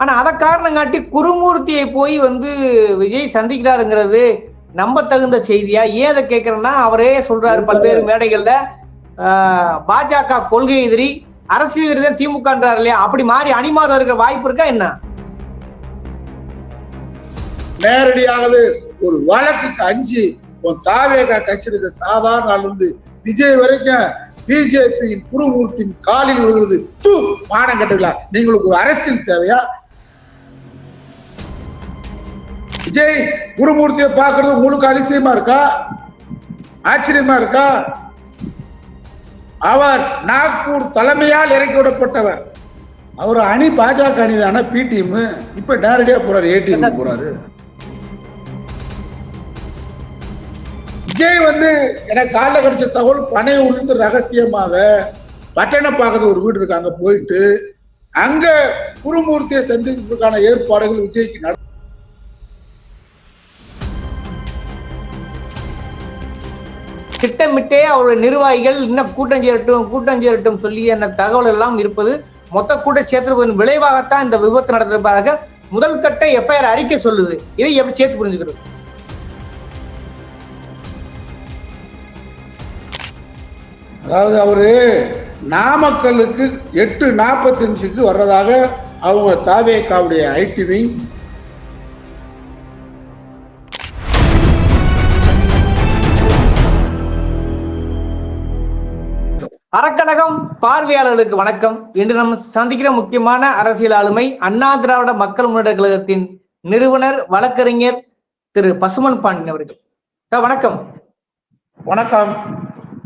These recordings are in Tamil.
ஆனா அதை காரணம் காட்டி குருமூர்த்தியை போய் வந்து விஜய் சந்திக்கிறாருங்கிறது நம்ப தகுந்த செய்தியா? ஏன் அதை கேட்கிறேன்னா அவரே சொல்றாரு பல்வேறு மேடைகள்ல பாஜக கொள்கை எதிரி அரசியல் எதிரி தான் திமுகன்றார் இல்லையா? அப்படி மாறி அணிமாறு இருக்கிற வாய்ப்பு இருக்கா என்ன? நேரடியாகவே ஒரு வழக்குக்கு அஞ்சு உன் தாவேகா கட்சி சாதாரண இருந்து விஜய் வரைக்கும் பிஜேபியின் குருமூர்த்தியின் காலில் விழுகிறது. தூ மானம் கட்டுங்களா? நீங்களுக்கு ஒரு அரசியல் தேவையா? விஜய் குருமூர்த்தியை பார்க்கறது உங்களுக்கு அதிசயமா இருக்கா? ஆச்சரியமா இருக்கா? அவர் நாக்பூர் தலைமையால் இறக்கி விடப்பட்டவர். அவர் அணி பாஜக அணி தானே பி டீம் இப்ப நேரடியா போறாரு ஏடிஎம் போறாரு. விஜய் வந்து எனக்கு காலைல கிடைச்ச தகவல் பனை உளுந்து ரகசியமாக பட்டணம் பார்க்கறது ஒரு வீடு இருக்கு அங்க போயிட்டு அங்க குருமூர்த்தியை சந்திப்பதற்கான ஏற்பாடுகள் விஜய்க்கு நட திட்டமிட்டே அவருடைய நிர்வாகிகள் இன்னும் கூட்டம் சேரட்டும் கூட்டம் சேரட்டும் சொல்லி என்ன தகவல் எல்லாம் இருப்பது மொத்த கூட்டம் சேர்த்திருப்பதன் விளைவாகத்தான் இந்த விபத்து நடந்திருப்பதாக முதல் கட்ட எஃப்ஐஆர் அறிக்கை சொல்லுது. இதை எப்படி சேர்த்து புரிஞ்சுக்கிறது அதாவது அவரு நாமக்கலுக்கு எட்டு நாற்பத்தஞ்சுக்கு வர்றதாக அவங்க தாவேக்காவுடைய ஐடி விங் அறக்கழகம் பார்வையாளர்களுக்கு வணக்கம். இன்று நம்ம சந்திக்கிற முக்கியமான அரசியல் ஆளுமை அண்ணா திராவிட மக்கள் முன்னேற்ற கழகத்தின் நிறுவனர் வழக்கறிஞர் திரு பசுமன் பாண்டியன் அவர்கள். வணக்கம். வணக்கம்.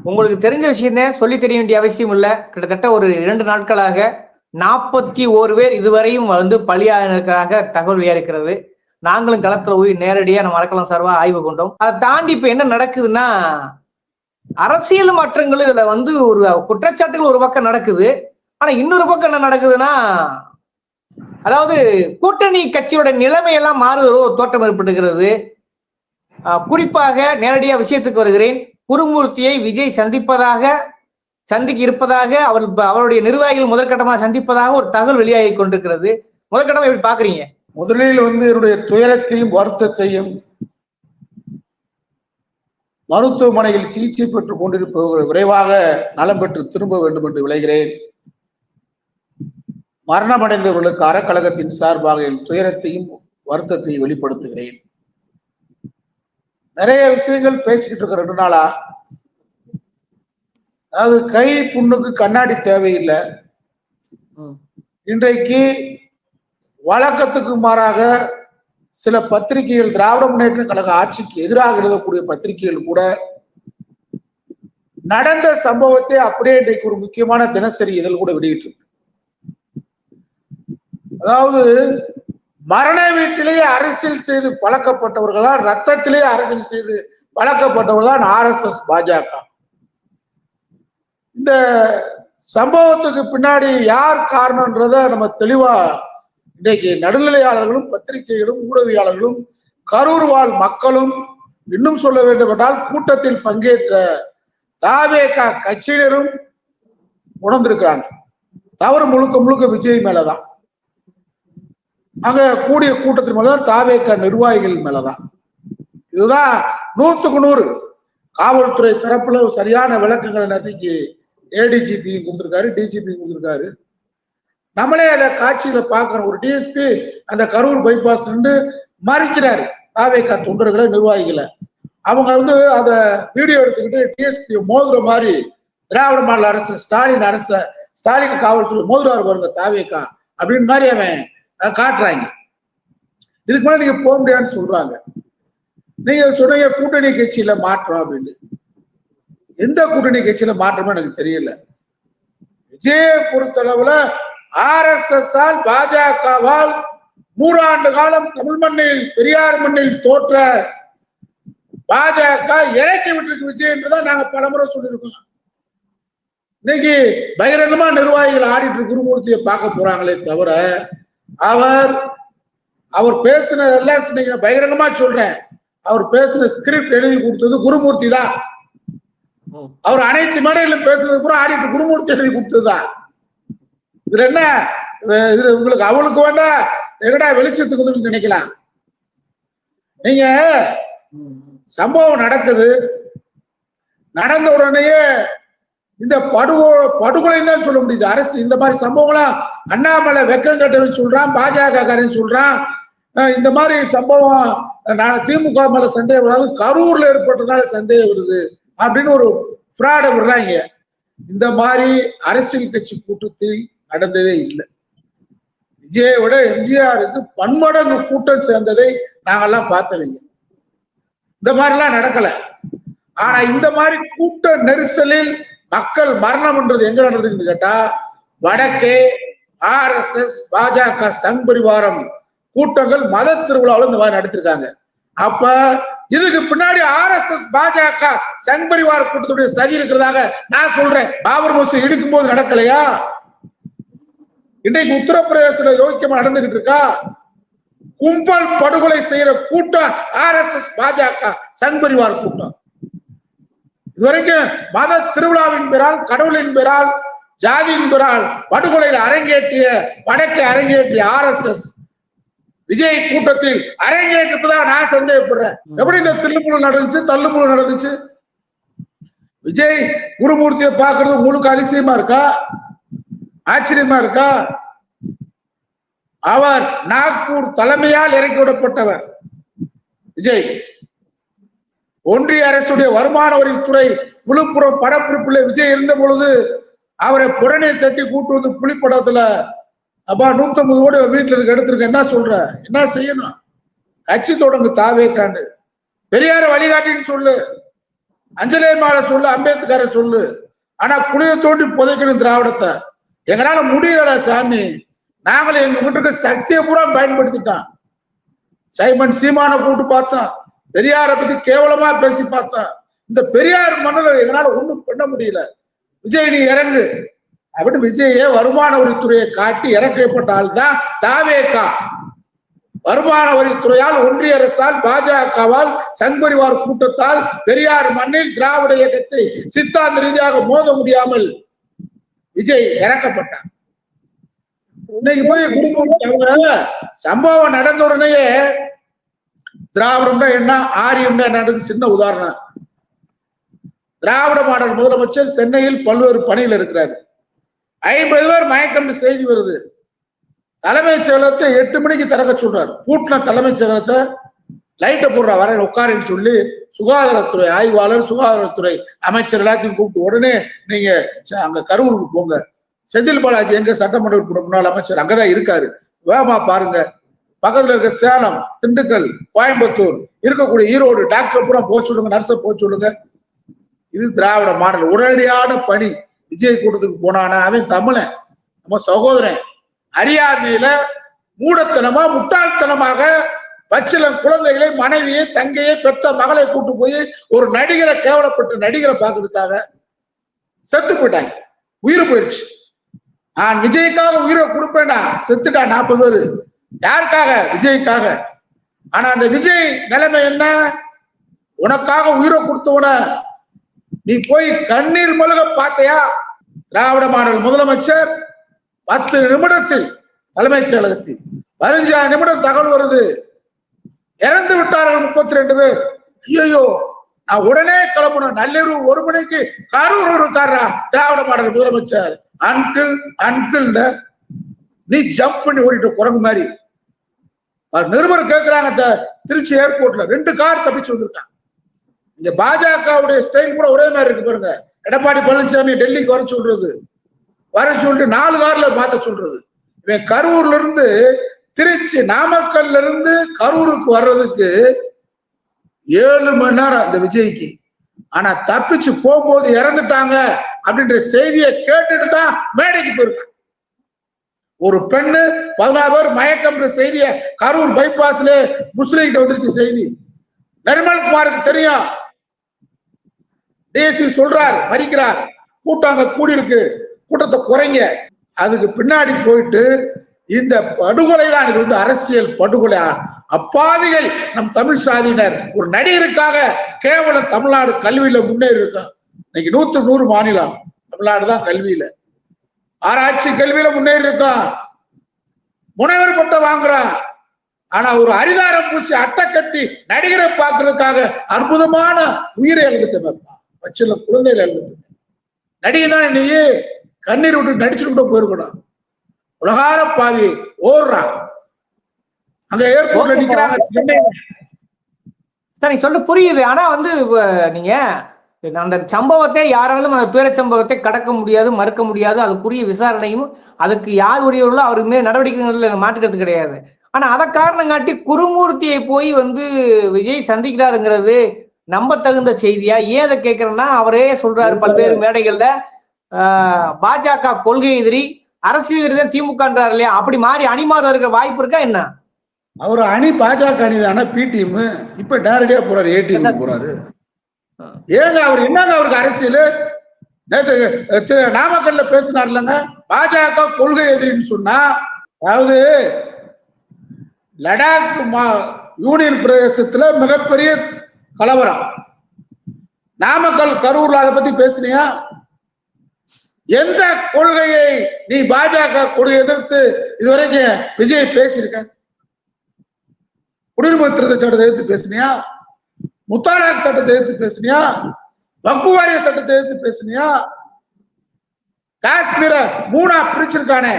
உங்களுக்கு தெரிஞ்ச விஷயம் சொல்லி தெரிய வேண்டிய அவசியம் இல்ல. கிட்டத்தட்ட ஒரு இரண்டு நாட்களாக நாற்பத்தி ஓரு பேர் இதுவரையும் வந்து பலியானதாக தகவல் வெளியாகிறது நாங்களும் களத்துல போய் நேரடியா நம்ம அறக்கலாம் சார்பா ஆய்வு கொண்டோம். அதை தாண்டி இப்ப என்ன நடக்குதுன்னா அரசியல் மாற்றங்கள் இதுல வந்து ஒரு குற்றச்சாட்டுகள் ஒரு பக்கம் நடக்குது. ஆனா இன்னொரு பக்கம் என்ன நடக்குதுன்னா அதாவது கூட்டணி கட்சியோட நிலைமையெல்லாம் மாறுகிற தோற்றம் ஏற்பட்டுகிறது. குறிப்பாக நேரடியாக விஷயத்துக்கு வருகிறேன். குருமூர்த்தியை விஜய் சந்திப்பதாக சந்திக்க இருப்பதாக அவர் அவருடைய நிர்வாகிகள் முதற்கட்டமாக சந்திப்பதாக ஒரு தகவல் வெளியாகி கொண்டிருக்கிறது. முதற்கட்டமாக எப்படி பாக்குறீங்க? முதலில் வந்து என்னுடைய துயரத்தையும் வருத்தத்தையும் மருத்துவமனையில் சிகிச்சை பெற்றுக் கொண்டிருப்பவர்கள் விரைவாக நலம் பெற்று திரும்ப வேண்டும் என்று விளைகிறேன். மரணமடைந்தவர்களுக்கு அறக்கழகத்தின் சார்பாக துயரத்தையும் வருத்தத்தையும் வெளிப்படுத்துகிறேன். நிறைய விஷயங்கள் பேசிக்கிட்டு இருக்க ரெண்டு நாளா. அதாவது கை புண்ணுக்கு கண்ணாடி தேவையில்லை. இன்றைக்கு வழக்கத்துக்கு மாறாக சில பத்திரிகைகள் திராவிட முன்னேற்ற கழக ஆட்சிக்கு எதிராக எழுதக்கூடிய பத்திரிகைகள் கூட நடந்த சம்பவத்தை அப்படியே இன்றைக்கு ஒரு முக்கியமான தினசரி இதழ் கூட வெளியிட்டு அதாவது மரண வீட்டிலேயே அரசியல் செய்து பழக்கப்பட்டவர்களா ரத்தத்திலேயே அரசியல் செய்து பழக்கப்பட்டவர் தான் ஆர் எஸ் எஸ் பாஜக. இந்த சம்பவத்துக்கு பின்னாடி யார் காரணம்ன்றத நம்ம தெளிவா இன்றைக்கு நடுநிலையாளர்களும் பத்திரிகைகளும் ஊடகவியாளர்களும் கரூர் வாழ் மக்களும் இன்னும் சொல்ல வேண்டும் என்றால் கூட்டத்தில் பங்கேற்ற தாவேகா கட்சியினரும் உணர்ந்திருக்கிறாங்க. தவறு முழுக்க முழுக்க விஜய் மேலதான். அங்க கூடிய கூட்டத்தின் மேலதான் தாவேகா நிர்வாகிகள் மேலதான். இதுதான் நூத்துக்கு நூறு. காவல்துறை தரப்புல சரியான விளக்கங்களை நம்பிக்கை ஏடிஜிபி கொடுத்திருக்காரு டிஜிபி கொடுத்திருக்காரு. நம்மளே அதை காட்சியில பாக்குறோம் ஒரு டிஎஸ்பி அந்த கரூர் பைபாஸ் நின்று மறிக்கிறாரு. தாவேக்கா தொண்டர்களை நிர்வாகிகளை. அவங்க வந்து அத வீடியோ எடுத்துக்கிட்டு டிஎஸ்பி மோதுற மாதிரி திராவிட மாநில அரசு ஸ்டாலின் அரச ஸ்டாலின் காவல்துறை மோதுறாரு பாருங்க தாவேக்கா அப்படின்னு மாதிரி அவன் காட்டுறாங்க. இதுக்கு மேல நீங்க போக முடியாதுன்னு சொல்றாங்க. நீங்க சொன்னீங்க கூட்டணி கட்சியில மாற்றம் அப்படின்னு. எந்த கூட்டணி கட்சியில மாற்றமும் எனக்கு தெரியல. விஜய பொறுத்தளவுல ஆர் எஸ் எஸ் ஆல் பாஜகவால் நூறாண்டு காலம் தமிழ் மண்ணில் பெரியார் மண்ணில் தோற்ற பாஜக இறக்கி விட்டுருக்கு விஜய் என்றுதான் நாங்க பலமுறை சொல்லியிருக்கோம். இன்னைக்கு பகிரங்கமா நிர்வாகிகள் ஆடிட்டு குருமூர்த்தியை பார்க்க போறாங்களே தவிர அவர் அவர் பேசின எல்லாம் இன்னைக்கு பகிரங்கமா சொல்றேன். அவர் பேசின ஸ்கிரிப்ட் எழுதி கொடுத்தது குருமூர்த்தி தான். அவர் அனைத்து மேடையிலும் பேசுனது பூரா ஆடிட்டு குருமூர்த்தி எழுதி கொடுத்ததுதான் இதுல என்ன? இது உங்களுக்கு அவளுக்கு வேண்டா என்னடா வெளிச்சத்துக்கு நினைக்கலாம். நீங்க சம்பவம் நடக்குது. நடந்த உடனேயே இந்த படுகோ படுகொலைன்னு தான் சொல்ல முடியுது. அரசு இந்த மாதிரி சம்பவங்களாம் அண்ணாமலை வெக்கம் கட்டவன் சொல்றான் பாஜக காரன் சொல்றான் இந்த மாதிரி சம்பவம் நான் திமுக மேல சந்தேகம் அதாவது கரூர்ல ஏற்பட்டதுனால சந்தேகம் வருது அப்படின்னு ஒரு ஃப்ராட விடுறாங்க. இந்த மாதிரி அரசியல் கட்சி கூட்டத்தில் நடந்ததே இல்லை. விஜயை விட எம்ஜிஆருக்கு பன்மடங்கு கூட்டம் சேர்ந்ததை நாங்கெல்லாம் பார்த்தவங்க இந்த மாதிரிலாம் நடக்கல. ஆனா இந்த மாதிரி கூட்ட நெரிசலில் மக்கள் மரணம்ன்றது எங்க நடந்ததுன்னு கேட்டா வடக்கே ஆர் எஸ் எஸ் பாஜக சங் பரிவாரம் கூட்டங்கள் மத திருவிழாவில் இந்த மாதிரி நடத்திருக்காங்க. அப்ப இதுக்கு பின்னாடி ஆர் எஸ் எஸ் பாஜக சங் பரிவார கூட்டத்துடைய சதி இருக்கிறதாக நான் சொல்றேன். பாபர் மசூதி இடிக்கும் போது நடக்கலையா? இன்றைக்கு உத்தரப்பிரதேசத்துல யோக்கியமா நடந்துகிட்டு இருக்கா? கும்பல் படுகொலை செய்யற கூட்டம் ஆர் எஸ் எஸ் பாஜக சங் பரிவார் கூட்டம். இதுவரைக்கும் மத திருவிழாவின் பெறால் கடவுளின் பெயரால் ஜாதியின் பெறால் படுகொலையில் அரங்கேற்றிய வடக்கை அரங்கேற்றிய ஆர் எஸ் எஸ் விஜய் கூட்டத்தில் அரங்கேற்றிருப்பதாக நான் சந்தேகப்படுறேன். எப்படி இந்த திருமுழு நடந்துச்சு தள்ளுமுழு நடந்துச்சு? விஜய் குருமூர்த்தியை பாக்குறது உங்களுக்கு அதிசயமா இருக்கா? ஆச்சரியமா இருக்கா? அவர் நாக்பூர் தலைமையால் இறக்கி விடப்பட்டவர். விஜய் ஒன்றிய அரசுடைய வருமான வரித்துறை விழுப்புரம் படப்பிடிப்புல விஜய் இருந்த பொழுது அவரை புறணை தட்டி கூட்டு வந்து புலிப்படத்துல அப்பா நூத்தம்பது கோடி வீட்டுல இருக்க எடுத்திருக்க. என்ன சொல்ற? என்ன செய்யணும்? கட்சி தொடங்கு தாவே காண்டு பெரியார வழிகாட்டின்னு சொல்லு. அஞ்சலே மாலை சொல்லு அம்பேத்கரை சொல்லு. ஆனா குளிய தோண்டி புதைக்கணும் திராவிடத்தை. எங்களால முடியலடா சாமி. நாங்களும் எங்க வீட்டுக்கு சக்தியை பூரா பயன்படுத்திட்டோம். சைமன் சீமான கூப்பிட்டு பார்த்தோம். பெரியார பத்தி கேவலமா பேசி பார்த்தோம். இந்த பெரியார் மன்னர் எங்களால ஒண்ணும் பண்ண முடியல. விஜய் நீ இறங்கு. அப்படின்னு விஜயே வருமான வரித்துறையை காட்டி இறக்கப்பட்ட ஆள் தான் தாவேக்கா வருமான வரித்துறையால் ஒன்றிய அரசால் பாஜகவால் சங்பரிவார் கூட்டத்தால் பெரியார் மண்ணில் திராவிட இயக்கத்தை சித்தாந்த ரீதியாக மோத முடியாமல் விஜய் இறக்கப்பட்டார் இன்னைக்கு போய் குடும்பம் சம்பவம் நடந்த உடனேயே திராவிடம்னா என்ன ஆரியம்னா என்னன்னு சின்ன உதாரணம். திராவிட மாடல் முதலமைச்சர் சென்னையில் பல்வேறு பணியில் இருக்கிறாரு. ஐம்பது பேர் மயக்கம் செய்தி வருது. தலைமைச் செயலகத்தை எட்டு மணிக்கு திறக்க சொல்றாரு. பூட்டின தலைமைச் செயலகத்தை லைட்டை போடுற வர உட்காருன்னு சொல்லி சுகாதாரத்துறை ஆய்வாளர் சுகாதாரத்துறை அமைச்சர் எல்லாத்தையும் கூப்பிட்டு உடனே நீங்க ச- அங்க கரூருக்கு போங்க. செந்தில் பாலாஜி எங்க சட்டமன்ற முன்னாள் அமைச்சர் அங்கதான் இருக்காரு. வேகமா பாருங்க. பக்கத்துல இருக்க சேலம் திண்டுக்கல் கோயம்புத்தூர் இருக்கக்கூடிய ஈரோடு டாக்டர் பூரா போச்சு விடுங்க நர்ஸை போச்சு விடுங்க இது திராவிட மாடல். உடனடியான பணி. விஜய் கூட்டத்துக்கு போனானா அவன் தமிழன். நம்ம சகோதரன். அறியாமையில மூடத்தனமா முட்டாள்தனமாக பச்சிலம் குழந்தைகளை மனைவியை தங்கையை பெற்ற மகளை கூட்டு போய் ஒரு நடிகரை கேவலப்பட்டு நடிகரை பார்க்கறதுக்காக செத்து போயிட்டாங்க. உயிர் போயிருச்சு. நான் விஜய்க்காக உயிரை கொடுப்பேனா? செத்துட்டா நாற்பது பேரு. யாருக்காக? விஜய்க்காக. ஆனா அந்த விஜய் நிலைமை என்ன? உனக்காக உயிரை கொடுத்தவன நீ போய் கண்ணீர் மழுக பார்த்தையா? திராவிட மாடல் முதலமைச்சர் பத்து நிமிடத்தில் தலைமைச் செயலகத்தில். பதினஞ்சாயிரம் நிமிடம் தகவல் வருது. இறந்து விட்டார்கள் முப்பத்தி ரெண்டு பேர். ஐயோ நான் உடனே கிளம்பணும். நள்ளிரவு ஒரு மணிக்கு கரூர் இருக்காரா திராவிட மாடல் முதலமைச்சர். அன்கிள் அன்கிள் நீ ஜம்ப் பண்ணி ஓடிட்டு குரங்கு மாதிரி. நிருபர் கேட்கிறாங்க த- திருச்சி ஏர்போர்ட்ல ரெண்டு கார் தப்பிச்சு வந்திருக்காங்க. இந்த பாஜகவுடைய ஸ்டைல் கூட ஒரே மாதிரி இருக்கு பாருங்க. எடப்பாடி பழனிசாமி டெல்லிக்கு வர சொல்றது. வர சொல்லிட்டு நாலு கார்ல மாத்த சொல்றது. இவன் கரூர்ல இருந்து திருச்சி நாமக்கல்ல இருந்து கரூருக்கு வர்றதுக்கு ஏழு மணி நேரம் அந்த விஜய்க்கு. ஆனா தப்பிச்சு போகும்போது இறந்துட்டாங்க அப்படின்ற செய்தியை கேட்டுட்டு தான் மேடைக்கு போயிருக்கு ஒரு பெண்ணு பதினாறு பேர் மயக்கம்ன்ற செய்தியை கரூர் பைபாஸ்ல முஸ்லீம் வந்துருச்சு செய்தி. நிர்மல் குமாருக்கு தெரியும். டிஎஸ்பி சொல்றார் மறிக்கிறார். கூட்டம் அங்க கூடி இருக்கு கூட்டத்தை குறைங்க. அதுக்கு பின்னாடி போயிட்டு இந்த படுகொலை தான். இது வந்து அரசியல் படுகொலை. அப்பாவிகள் நம் தமிழ் சாதியினர் ஒரு நடிகருக்காக கேவலம் தமிழ்நாடு கல்வியில முன்னேறி இருக்கோம் இன்னைக்கு நூத்து நூறு மாநிலம். தமிழ்நாடு தான் கல்வியில. ஆராய்ச்சி கல்வியில முன்னேறி இருக்கோம் முனைவர் பட்டம் வாங்குறான். ஆனா ஒரு அரிதாரம் பூசி அட்டக்கத்தி நடிகரை பார்க்கறதுக்காக அற்புதமான உயிரை எழுதிட்டேன் பச்சில குழந்தையில எழுதிட்டேன் நடிகை தான் நீ கண்ணீர் விட்டு நடிச்சுட்டு கூட போயிருக்கணும். உலகார பாவி ஓடுறான் அங்க ஏர்போர்ட்ல நிக்கிறாங்க. சார் சொல்ல புரியுது. ஆனா வந்து நீங்க அந்த சம்பவத்தை யாராலும் அந்த துயர சம்பவத்தை கடக்க முடியாது மறுக்க முடியாது. அதுக்குரிய விசாரணையும் அதுக்கு யார் உரியவர்களோ அவருக்கு மேல் நடவடிக்கைகள் மாற்றுக்கிறது கிடையாது. ஆனா அதை காரணம் காட்டி குருமூர்த்தியை போய் வந்து விஜய் சந்திக்கிறாருங்கிறது நம்ப தகுந்த செய்தியா? ஏன் அதை கேட்கிறேன்னா அவரே சொல்றாரு பல்வேறு மேடைகள்ல பாஜக கொள்கை எதிரி அரசியல் எதிரி தான் திமுகன்றாரு இல்லையா அப்படி மாறி அணிமாறு இருக்கிற வாய்ப்பு இருக்கா என்ன? அவர் அணி பாஜக அணி தானே பி டீம் இப்ப நேரடியா போறாரு ஏ டீம் போறாரு. ஏங்க அவர் என்னங்க அவருக்கு அரசியல்? நேற்று திரு நாமக்கல்ல பேசினார் இல்லைங்க பாஜக கொள்கை எதிரின்னு சொன்னா அதாவது லடாக் மா- யூனியன் பிரதேசத்துல மிகப்பெரிய கலவரம். நாமக்கல் கரூர்ல அதை பத்தி பேசினியா? எந்த கொள்கையை நீ பாஜக கொள்கை எதிர்த்து இதுவரைக்கும் விஜய் பேசியிருக்க குடியுரிமை திருத்த சட்டத்தை எதிர்த்து பேசுனியா? முத்தாலாக் சட்டத்தை எதிர்த்து பேசுனியா? வக்கு வாரிய சட்டத்தை எதிர்த்து பேசுனியா? காஷ்மீர மூணா பிரிச்சிருக்கானே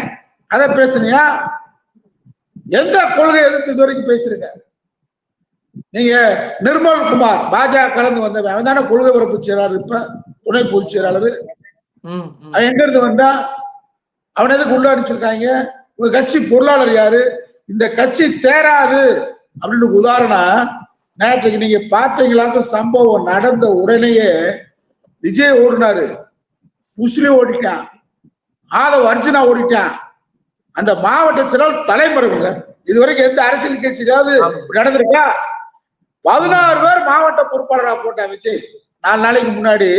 அதை பேசுனியா? எந்த கொள்கை எதிர்த்து இது வரைக்கும் பேசிருக்க நீங்க நிர்மல் குமார் பாஜக கலந்து வந்தவன். அவன் தானே கொள்கை பரப்பு செயலாளர் இப்ப துணை பொதுச் செயலாளர். அவன் எங்க இருந்து வந்தா? அவன் எதுக்கு உள்ள அனுப்பிச்சிருக்காங்க? உங்க கட்சி பொருளாளர் யாரு? இந்த கட்சி தேராது. அப்படின்னு உதாரணம். நேற்றுக்கு நீங்க பாத்தீங்களாக்க சம்பவம் நடந்த உடனேயே விஜய் ஓடினாரு. முஸ்லீம் ஓடிட்டான். ஆதவ் அர்ஜுனா ஓடிட்டான். அந்த மாவட்ட செயலாளர் தலைமறைவுங்க இதுவரைக்கும் எந்த அரசியல் கட்சியாவது நடந்திருக்கா? பதினாறு பேர் மாவட்ட பொறுப்பாளரா போட்டான் விஜய். நாலு நாளைக்கு முன்னாடி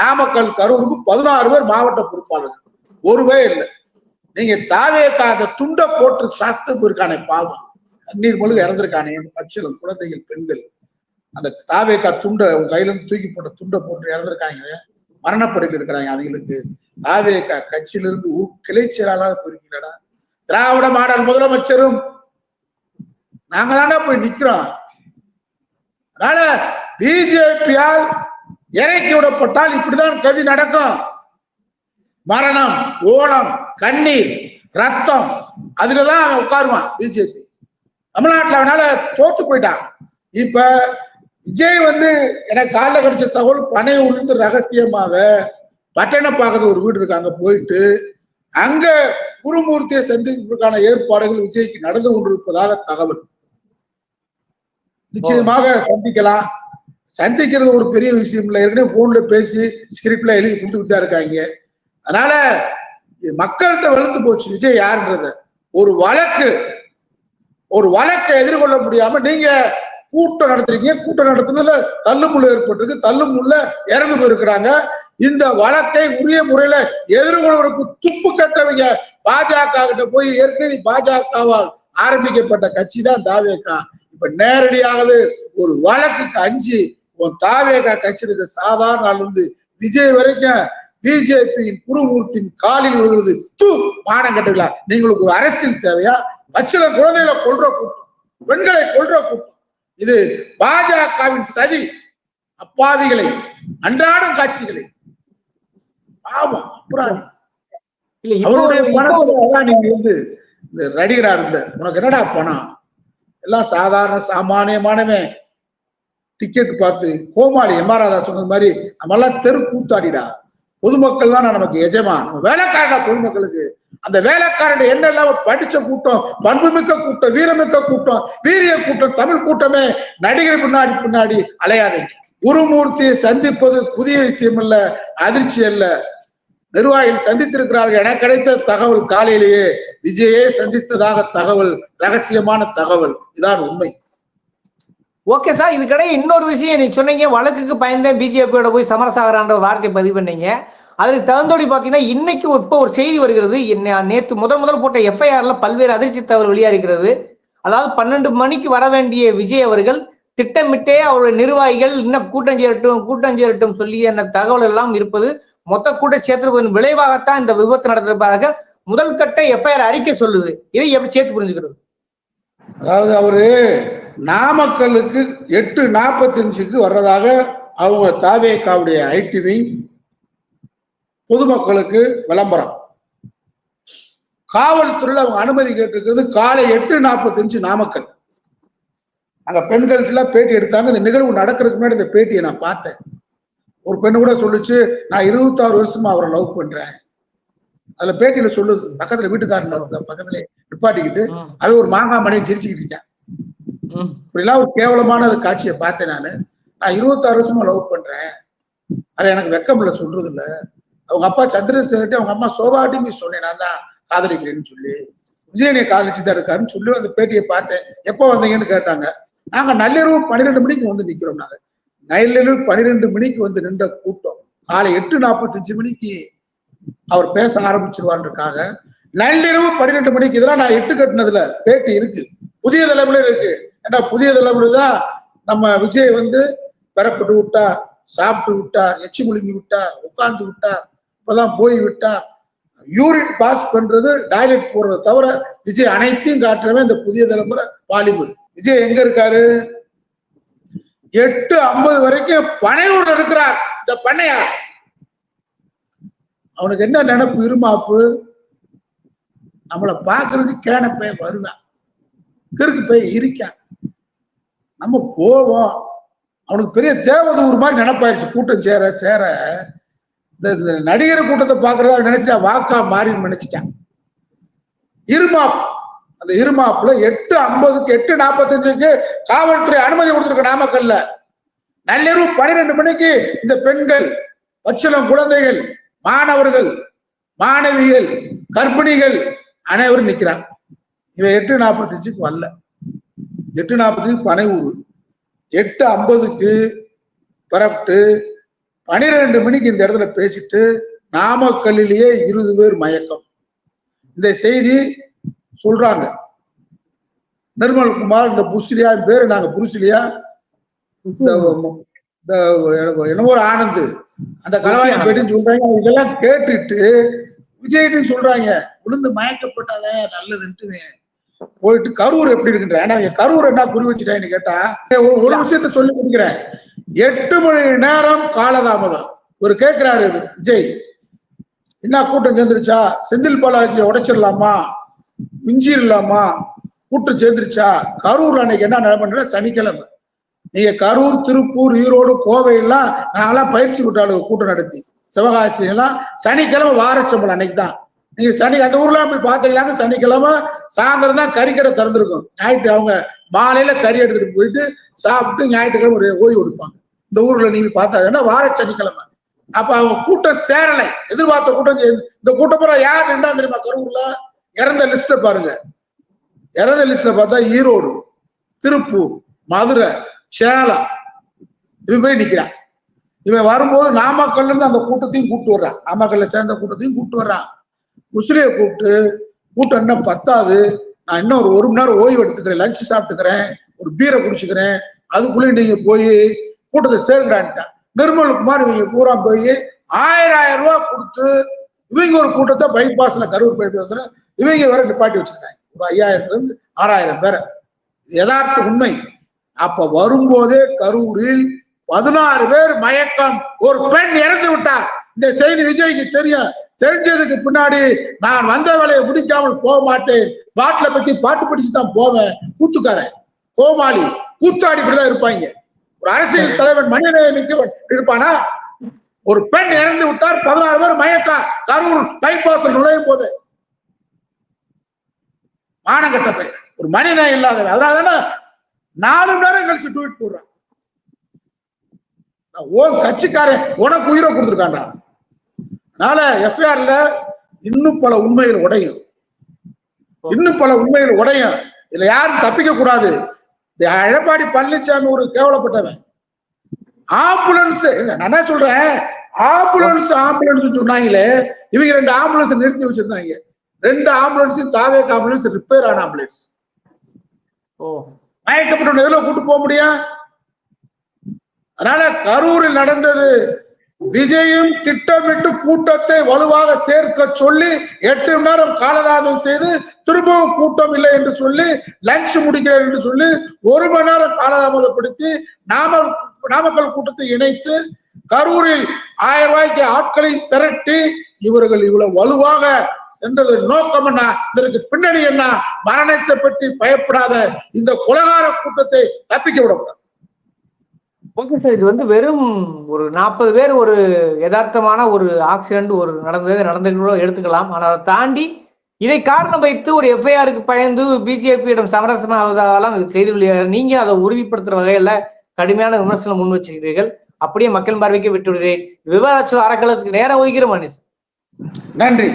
நாமக்கல் கரூருக்கு பதினாறு பேர் மாவட்ட பொறுப்பாளர்கள். ஒரு பேர் இல்லை. நீங்க தாவேக்கா அந்த துண்டை போட்டு சாத்து போயிருக்கானே பாவம். கண்ணீர் மொழிக இறந்திருக்கானே பச்சிலம் குழந்தைகள் பெண்கள். அந்த தாவேக்கா துண்டை உங்க கையில இருந்து தூக்கி போட்ட துண்டை போட்டு இறந்திருக்காங்க மரணப்படுத்தி இருக்கிறாங்க அவங்களுக்கு. தாவேக்கா கட்சியிலிருந்து ஊர் கிளை செயலாளராக போயிருக்கீங்களா திராவிட மாடல் முதலமைச்சரும் நாங்க தானே போய் நிக்கிறோம். அதனால பிஜேபியால் இறக்கி விடப்பட்டால் இப்படிதான் கதி நடக்கும். மரணம் ஓணம் கண்ணீர் ரத்தம் அதுலதான் அவன் உட்காருவான் பிஜேபி தமிழ்நாட்டுல அவனால தோத்து போயிட்டான். இப்ப விஜய் வந்து எனக்கு காலைல கிடைச்ச தகவல் பனையூர்லேருந்து ரகசியமாக பட்டணப்பாக்கத்துல ஒரு வீடு இருக்கு. அங்க போயிட்டு அங்க குருமூர்த்தியை சந்திப்பதற்கான ஏற்பாடுகள் விஜய்க்கு நடந்து கொண்டிருப்பதாக தகவல். நிச்சயமாக சந்திக்கலாம். சந்திக்கிறது ஒரு பெரிய விஷயம் இல்லை. ஏற்கனவே போன்ல பேசி ஸ்கிரிப்ட்ல எழுதி கொடுத்துட்டு தான் இருக்காங்க. அதனால மக்கள்கிட்ட வளர்ந்து போச்சு விஜய் யாருன்றத. ஒரு வழக்கு. ஒரு வழக்கை எதிர்கொள்ள முடியாம நீங்க கூட்டம் நடத்துறீங்க. கூட்டம் நடத்துனதுல தள்ளுமுள்ள ஏற்பட்டிருக்கு. தள்ளுமுள்ள இறந்து போயிருக்கிறாங்க. இந்த வழக்கை உரிய முறையில எதிர்கொள்வதற்கு துப்பு கட்டவங்க பாஜக கிட்ட போய் ஏற்கனவே பாஜகவால் ஆரம்பிக்கப்பட்ட கட்சி தான் தாவேக்கா இப்ப நேரடியாகவே ஒரு வழக்குக்கு அஞ்சு உன் தாவேகா கட்சி இருக்க சாதாரண ஆள் இருந்து விஜய் வரைக்கும் பிஜேபியின் குருமூர்த்தியின் காலில் விழுகிறது. தூ மானம் கட்டுங்களா? நீங்களுக்கு ஒரு அரசியல் தேவையா? பச்சில குழந்தைகளை கொல்ற கூட்டம் பெண்களை கொல்ற கூட்டம். இது பாஜகவின் சதி அப்பாவிகளை அன்றாடம் காட்சிகளை. ஆமா இப்போ அவருடைய நீங்க வந்து இந்த நடிகரா இருந்த உனக்கு என்னடா பணம்? எல்லாம் சாதாரண சாமானியமானவன் டிக்கெட் பார்த்து கோமாளி எம்ஆர்ஆதா சொன்னது மாதிரி நம்ம எல்லாம் தெரு கூத்தாடிடா. பொதுமக்கள் தான் நமக்கு எஜமான். நம்ம வேலைக்காரடா பொதுமக்களுக்கு. அந்த வேலைக்காரன் என்ன இல்லாம படிச்ச கூட்டம் பண்புமிக்க கூட்டம் வீரமிக்க கூட்டம் வீரிய கூட்டம் தமிழ் கூட்டமே நடிகர் பின்னாடி பின்னாடி அலையாதீங்க குருமூர்த்தியை சந்திப்பது புதிய விஷயம் இல்ல அதிர்ச்சி அல்ல. நிர்வாகிகள் சந்தித்திருக்கிறார்கள் என கிடைத்த தகவல் காலையிலேயே விஜயே சந்தித்ததாக தகவல் ரகசியமான தகவல். இதான் உண்மை. ஓகே சார் இதுக்கிடையே இன்னொரு விஷயம் நீங்க சொன்னீங்க. வழக்குக்கு பயந்தேன். பிஜேபியோட போய் சமரசாகரான்ற வார்த்தை பதிவு பண்ணீங்க. அதுக்கு தகுந்தபடி பார்த்தீங்கன்னா இன்னைக்கு இப்போ ஒரு செய்தி வருகிறது. என்ன- முதல் முதல் போட்ட எஃப்ஐஆர்ல பல்வேறு அதிர்ச்சி தகவல் வெளியா இருக்கிறது அதாவது பன்னெண்டு மணிக்கு வர வேண்டிய விஜய் அவர்கள் திட்டமிட்டே அவருடைய நிர்வாகிகள் இன்னும் கூட்டம் சேரட்டும் கூட்டம் சேரட்டும் சொல்லி என்ன தகவல் எல்லாம் இருப்பது மொத்த கூட்ட சேர்த்திருப்பதன் விளைவாகத்தான் இந்த விபத்து நடந்ததாக முதல் கட்ட எஃப்ஐஆர் அறிக்கை சொல்லுது. இதை எப்படி சேர்த்து புரிஞ்சுக்கிறது? அதாவது அவரு நாமக்கலுக்கு எட்டு நாற்பத்தஞ்சுக்கு வர்றதாக அவங்க தாவேக்காவுடைய ஐடி விங் பொதுமக்களுக்கு விளம்பரம். காவல்துறையில் அவங்க அனுமதி கேட்டிருக்கிறது காலை எட்டு நாற்பத்தஞ்சு நாமக்கல். அங்க பெண்களுக்கு எல்லாம் பேட்டி எடுத்தாங்க. இந்த நிகழ்வு நடக்கிறதுக்கு முன்னாடி இந்த பேட்டியை நான் பார்த்தேன். ஒரு பெண்ணு கூட சொல்லுச்சு நான் இருபத்தாறு வருஷமா அவரை லவ் பண்றேன். அதுல பேட்டியில சொல்லுது. பக்கத்துல வீட்டுக்காரன் பக்கத்துல நிப்பாட்டிக்கிட்டு அவன் ஒரு மாங்காய் மணியை சிரிச்சுக்கிட்டு இருக்கான். இப்படிலாம் ஒரு கேவலமான காட்சியை பார்த்தேன் நான். நான் இருபத்தாறு வருஷமா லவ் பண்றேன். அதில் எனக்கு வெக்கம் இல்லை சொல்றது இல்லை. அவங்க அப்பா சந்திரசேகர்ட்ட அவங்க அம்மா சோபாட்டியுமே சொன்னேன். நான் தான் காதலிக்கிறேன்னு சொல்லி. விஜயனை காதலிச்சு தான் இருக்காருன்னு சொல்லி அந்த பேட்டியை பார்த்தேன். எப்போ வந்தீங்கன்னு கேட்டாங்க. நாங்க நள்ளிரவு பன்னிரெண்டு மணிக்கு வந்து நிக்கிறோம் நாங்க. நள்ளிரவு பன்னிரெண்டு மணிக்கு வந்து நின்ற கூட்டம். காலை எட்டு நாற்பத்தஞ்சு மணிக்கு அவர் பேச ஆரம்பிச்சிருவாருக்காக நள்ளிரவு பன்னிரெண்டு மணிக்கு இதெல்லாம் நான் எட்டு கட்டினதுல பேட்டி இருக்கு. புதிய தலைமுறையில் இருக்கு. ஏன்னா புதிய தலைமுறை தான் நம்ம விஜய் வந்து பெறப்பட்டு விட்டார் சாப்பிட்டு விட்டார் எச்சி முழுங்கி விட்டார் உட்கார்ந்து விட்டார் இப்பதான் போய் விட்டார் யூரின் பாஸ் பண்றது டாய்லெட் போறதை தவிர விஜய் அனைத்தையும் காட்டுறவன் இந்த புதிய தலைமுறை வாலிபர் விஜய் எங்க இருக்காரு? எட்டு ஐம்பது வரைக்கும் பனையூர்ல இருக்கிறார். இந்த பண்ணையார் அவனுக்கு என்ன நினைப்பு இருமாப்பு? நம்மளை பாக்குறதுக்கு கேனப்பே வருவேன். கிறுக்கு போய் இருக்கான். நம்ம போவோம். அவனுக்கு பெரிய தேவதூர் மாதிரி நினப்பாயிருச்சு. கூட்டம் சேர சேர. இந்த இந்த நடிகர் கூட்டத்தை பாக்குறதா நினைச்சிட்டா வாக்கா மாறி நினைச்சிட்டான். இருமாப் அந்த இருமாப்புல எட்டு ஐம்பதுக்கு எட்டு நாற்பத்தஞ்சுக்கு காவல்துறை அனுமதி கொடுத்துருக்க நாமக்கல்ல. நள்ளிரவு பன்னிரெண்டு மணிக்கு இந்த பெண்கள் பச்சிளம் குழந்தைகள் மாணவர்கள் மாணவிகள் கர்ப்பிணிகள் அனைவரும் நிக்கிறான் இவன் எட்டு நாற்பத்தஞ்சுக்கு வரல. எட்டு நாற்பத்தஞ்சு பனையூர். எட்டு ஐம்பதுக்கு புறப்பட்டு பனிரெண்டு மணிக்கு இந்த இடத்துல பேசிட்டு நாமக்கல்லிலேயே இருபது பேர் மயக்கம். இந்த செய்தி சொல்றாங்க. நிர்மல்குமார் இந்த புஸ்லியா பேரு நாங்க புருஷிலியா? இந்த என்னமோ ஒரு ஆனந்த். அந்த கலவாணி போயிட்டு சொல்றாங்க. இதெல்லாம் கேட்டுட்டு விஜய்னு சொல்றாங்க. விழுந்து மயக்கப்பட்டாத நல்லதுன்ட்டு போயிட்டு கரூர் எப்படி இருக்குன்ற ஏன்னா கரூர் என்ன புரி வச்சுட்டேன்னு கேட்டா ஒரு- விஷயத்த சொல்லி முடிக்கிறேன். எட்டு மணி நேரம் காலதாமதம். ஒரு கேட்கிறாரு விஜய் என்ன கூட்டம் சேர்ந்துருச்சா? செந்தில் பாலாஜியை உடைச்சிடலாமா? மிஞ்சிடலாமா கூட்டம் சேர்ந்துருச்சா? கரூர் அன்னைக்கு என்ன நிலைமை சனிக்கிழமை. நீங்க கரூர் திருப்பூர் ஈரோடு கோவையெல்லாம் நாங்களாம் பயிற்சி விட்டாளு கூட்டம் நடத்தி. சிவகாசி எல்லாம் சனிக்கிழமை வாரச்சம்பளம் அன்னைக்கு தான் நீங்க சனி அந்த ஊர்ல போய் பாத்தீங்கன்னாங்க சனிக்கிழமை சாயந்தரம் தான் கறிக்கடை திறந்திருக்கும். ஞாயிற்று அவங்க மாலையில கறி எடுத்துட்டு போயிட்டு சாப்பிட்டு ஞாயிற்றுக்கிழமை ஒரு ஓய்வு எடுப்பாங்க. இந்த ஊர்ல நீங்க பார்த்தா வார சனிக்கிழமை. அப்ப அவங்க கூட்டம் சேரலை. எதிர்பார்த்த கூட்டம் இந்த கூட்டம் பூரா யார் நின்றா தெரியுமா? கரூர்ல? இறந்த லிஸ்ட பாருங்க. இறந்த லிஸ்ட்ல பார்த்தா ஈரோடு திருப்பூர் மதுரை சேலம். இவன் போய் நிக்கிறான். இவன் வரும்போது நாமக்கல்ல இருந்து அந்த கூட்டத்தையும் கூப்பிட்டு வர்றான். நாமக்கல்ல சேர்ந்த கூட்டத்தையும் கூப்பிட்டு வர்றான். முஸ்லிய கூப்பிட்டு கூட்டம் இன்னும் பத்தாது நான் இன்னும் ஒரு ஒரு மணி நேரம் ஓய்வு எடுத்துக்கிறேன் லஞ்ச் சாப்பிட்டுக்கிறேன் ஒரு பீரை குடிச்சுக்கிறேன். அதுக்குள்ளே நீங்க போய் கூட்டத்தை சேருங்கடான்ட்டான் நிர்மல் குமார் இவங்க பூரா போய் ஆயிரம் ஆயிரம் ரூபாய் கொடுத்து இவங்க ஒரு கூட்டத்தை பைபாஸ்ல கரூர் பைபாஸ்ல இவங்க வேற நிப்பாட்டி வச்சிருக்காங்க. ஒரு ஐயாயிரத்துல இருந்து ஆறாயிரம் பேரை. யதார்த்த உண்மை. அப்ப வரும்போதே கரூரில் பதினாறு பேர் மயக்கம். ஒரு பெண் இறந்து விட்டார் இந்த செய்தி விஜய்க்கு தெரியும். தெரிஞ்சதுக்கு பின்னாடி நான் வந்த வேலையை முடிக்காமல் போக மாட்டேன். பாட்டில பத்தி பாட்டு படிச்சு தான் போவேன். கூத்துக்காரன். கோமாளி. கூத்தாடி இப்படிதான் இருப்பாங்க. ஒரு அரசியல் தலைவன் மிக்கவன் இருப்பானா? ஒரு பெண் இறந்து விட்டார் பதினாறு பேர் மயக்கா. கரூர் பைபாஸ் நுழையும் போது. மானங்கட்ட பையன் ஒரு மனிதநேயம் இல்லாதவன். அதனால தானே நாலு நேரம் கழிச்சு ட்வீட் போடுறான். ஓ கட்சிக்காரன் உனக்கு உயிரை கொடுத்துருக்கான்டா. அதனால எஃப்ஐஆர்ல இன்னும் பல உண்மைகள் உடையும். இன்னும் பல உண்மைகள் உடையும். இதுல யாரும் தப்பிக்க கூடாது. இந்த எடப்பாடி பழனிசாமி ஒரு கேவலப்பட்டவன். ஆம்புலன்ஸ் நான் என்ன சொல்றேன்? ஆம்புலன்ஸ் ஆம்புலன்ஸ் சொன்னாங்களே இவங்க ரெண்டு ஆம்புலன்ஸ் நிறுத்தி வச்சிருந்தாங்க. ரெண்டு ஆம்புலன்ஸ் தாவே ஆம்புலன்ஸ் ரிப்பேர் ஆன ஆம்புலன்ஸ் ஓ. மயக்கப்பட்ட எதுல கூட்டு போக முடியும்? அதனால கரூரில் நடந்தது விஜயும் திட்டமிட்டு கூட்டத்தை வலுவாக சேர்க்க சொல்லி எட்டு மணி நேரம் காலதாமதம் செய்து திரும்பவும் கூட்டம் இல்லை என்று சொல்லி லஞ்ச் முடிக்கிறேன் என்று சொல்லி ஒரு மணி நேரம் காலதாமதப்படுத்தி நாம நாமக்கல் கூட்டத்தை இணைத்து கரூரில் ஆயிரம் ரூபாய்க்கு ஆட்களை திரட்டி இவர்கள் இவ்வளவு வலுவாக சென்றது நோக்கம் என்ன? இதற்கு பின்னணி என்ன? மரணத்தை பற்றி பயப்படாத இந்த குலகார கூட்டத்தை தப்பிக்க விடக்கூடாது. ஓகே சார் இது வந்து வெறும் ஒரு நாற்பது பேர் ஒரு யதார்த்தமான ஒரு ஆக்சிடென்ட் ஒரு நடந்தது நடந்தது எடுத்துக்கலாம். ஆனால் அதை தாண்டி இதை காரணம் வைத்து ஒரு எஃப்ஐஆருக்கு பயந்து பிஜேபியிடம் சமரசமாவதாலாம் செய்தி வெளியாக நீங்க அதை உறுதிப்படுத்துற வகையில கடுமையான விமர்சனம் முன் வச்சிருக்கிறீர்கள். அப்படியே மக்கள் பார்வைக்கு விட்டு விடுகிறேன் விவாதாச்சு அறக்கலத்துக்கு நேரம் ஒதுக்கிற மனுஷன் நன்றி.